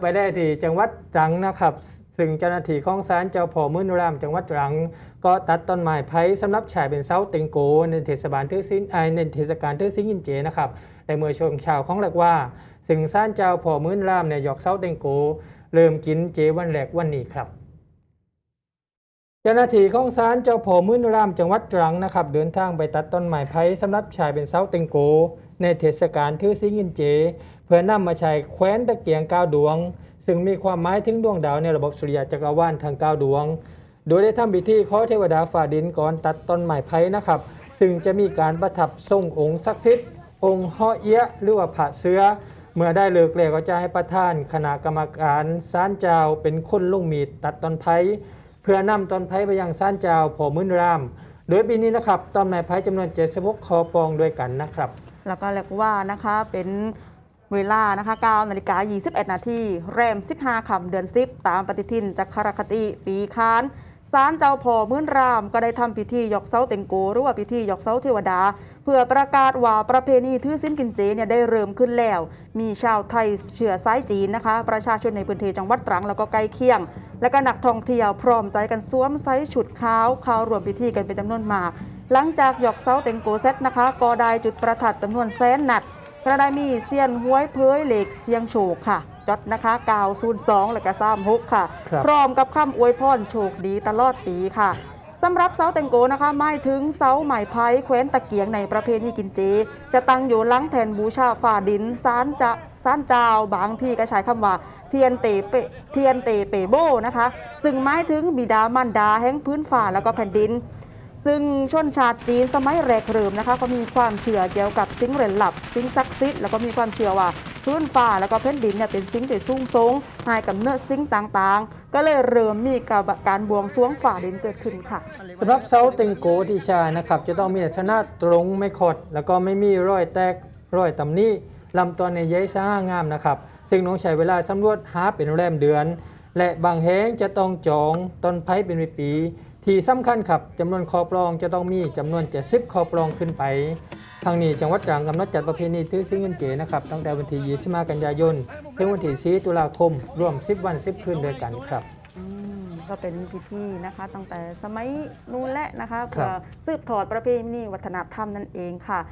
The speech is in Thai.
ไปได้ที่จังหวัดตรังนะครับ ซึ่งเจ้าหน้าที่ของศาลเจ้าพ่อมื่นรามจังหวัดตรัง ก็ตัดต้นไม้ไผ่สำหรับฉายเป็นเสาเต็งโกในเทศบาลทือซินไอในเทศกาลทือซินยินเจนะครับในเมื่อช่วงเช้าของหลักว่า ซึ่งศาลเจ้าพ่อมื่นรามเนี่ยหยอกเสาเต็งโกเริ่มกินเจวันแรกวันนี้ครับ เจ้าหน้าที่ของศาลเจ้าพ่อมื่นรามจังหวัดตรังนะครับ เดินทางไปตัดต้นไม้ไผ่สำหรับฉายเป็นเสาเต็งโก ในเทศกาลทือซิงกินเจ เพื่อนำมาใช้แคว้นตะเกียงก้าดวง ซึ่งมีความหมายถึงดวงดาวในระบบสุริยะจักรวาลทั้งก้าดวง โดยได้ทำพิธีขอเทวดาฝ่าดินก่อนตัดต้นไม้ไผ่นะครับ ซึ่งจะมีการประทับทรงองค์ศักดิ์สิทธิ์องค์ฮอเอียะหรือว่าผาเสือเมื่อได้เลิกแล้วก็จะให้ประธานคณะกรรมการศาลเจ้าเป็นคนลงมีดตัดต้นไผ่ เพื่อนำตอนไผ่ไปยังศานเจ้าพอมื้นราม โดยปีนี้นะครับตอนไม้ไผ่จำนวน76คอปองด้วยกันนะครับ แล้วก็เรียกว่านะคะเป็นเวลานะคะ9นาฬิกา21 นาทีแรม 15คำเดือน 10 ตามปฏิทินจักรคติปีคาน ศาลเจ้าพ่อมื่นราม ก็ได้ทำพิธีหยอกเสาเต็งโกหรือว่าพิธีหยอกเสาเทวดา เพื่อประกาศว่าประเพณีทื่อสิ้นกินเจเนี่ยได้เริ่มขึ้นแล้ว มีชาวไทยเชื้อสายจีนนะคะ ประชาชนในพื้นที่จังหวัดตรังแล้วก็ใกล้เคียง และก็นักท่องเที่ยวพร้อมใจกันสวมไซส์ฉุดขาวเข้ารวมพิธีกันเป็นจำนวนมาก หลังจากหยอกเสาเต็งโกเซตนะคะก็ได้จุดประทัดจำนวนแสนนัดกระได้มีเซียนห้วยเพยเหล็กเสียงโชคค่ะ จดนะคะ902และก็36ค่ะ ครับ พร้อมกับคำอวยพรโชคดีตลอดปีค่ะสำหรับเสาเต็งโกนะคะหมายถึงเสาไหม้ไผ่แขวนตะเกียงในประเพณีกินเจ จะตั้งอยู่หลังแทนบูชาฝ่าดินซานจะซานเจ้าบางที่ก็ใช้คำว่าเทียนเตเปเทียนเตเปโบนะคะ ซึ่งหมายถึงบิดามารดาแห่งพื้นฝ่าแล้วก็แผ่นดิน ซึ่งชนชาติจีนสมัยแรกเริ่มนะคะก็มีความเชื่อเกี่ยวกับสิ่งเร้นลับสิ่งศักดิ์สิทธิ์แล้วก็มีความเชื่อว่า พื้นฟ้าแล้วก็แผ่นดินเนี่ยเป็นสิ่งที่สูงทรงให้กำเนิดสิ่งต่างๆ ก็เลยเริ่มมีการบวงสรวงฝ่าดินเกิดขึ้นค่ะสำหรับเสาเต็งโกที่ชานะครับจะต้องมีลักษณะตรงไม่ขดแล้วก็ไม่มีรอยแตกรอยตำหนี้ลำต้นในใยสง่างามนะครับ ซึ่งต้องใช้เวลาสำรวจหาเป็นแรมเดือน และบางแห่งจะต้องจองต้นไผ่เป็นปีๆ ที่สำคัญครับจำนวนคอปลองจะต้องมีจำนวน 70 คอปลองขึ้นไป ทางนี้จังหวัดตรังกำหนดจัดประเพณีตื้อซิงเงินเจนะครับตั้งแต่วันที่25กันยายนถึงวันที่4ตุลาคม รวม 10 วัน 10 คืนด้วยกันครับอืมก็เป็นพิธีนะคะตั้งแต่สมัยนู้นแหละนะคะครับเพื่อสืบทอดประเพณีวัฒนธรรมนั่นเองค่ะ